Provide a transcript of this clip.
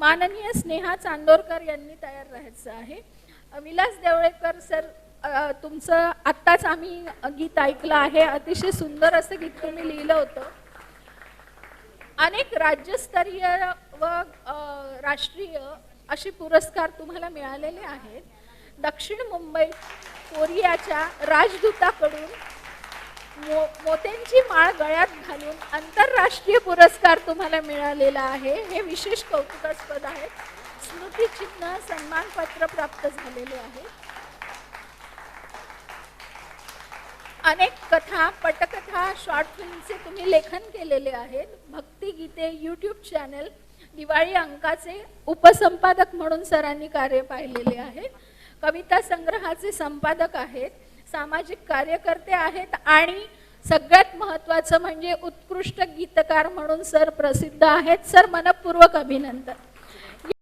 माननीय स्नेहा चांदोरकर यांनी तयार राहायचं आहे. विलास देवळेकर सर तुमचं आत्ताच आम्ही गीत ऐकलं आहे. अतिशय सुंदर असं गीत तुम्ही लिहिलं होतं. अनेक राज्यस्तरीय व राष्ट्रीय असे पुरस्कार तुम्हाला मिळालेले आहेत. दक्षिण मुंबईत कोरियाच्या राजदूताकडून मो मोत्यांची माळ गळ्यात घालून आंतरराष्ट्रीय पुरस्कार तुम्हाला मिळालेला आहे. हे विशेष कौतुकास्पद आहे. स्मृतिचिन्ह सन्मानपत्र प्राप्त झालेले आहे. अनेक कथा पटकथा शॉर्ट फिल्मचे तुम्ही लेखन केलेले आहेत. भक्तिगीते यूट्यूब चॅनल दिवाळी अंकाचे उपसंपादक म्हणून सरांनी कार्य पाहिलेले आहे. कविता संग्रहाचे संपादक आहेत. सामाजिक कार्यकर्ते आहेत आणि सगळ्यात महत्त्वाचं म्हणजे उत्कृष्ट गीतकार म्हणून सर प्रसिद्ध आहेत. सर मनपूर्वक अभिनंदन.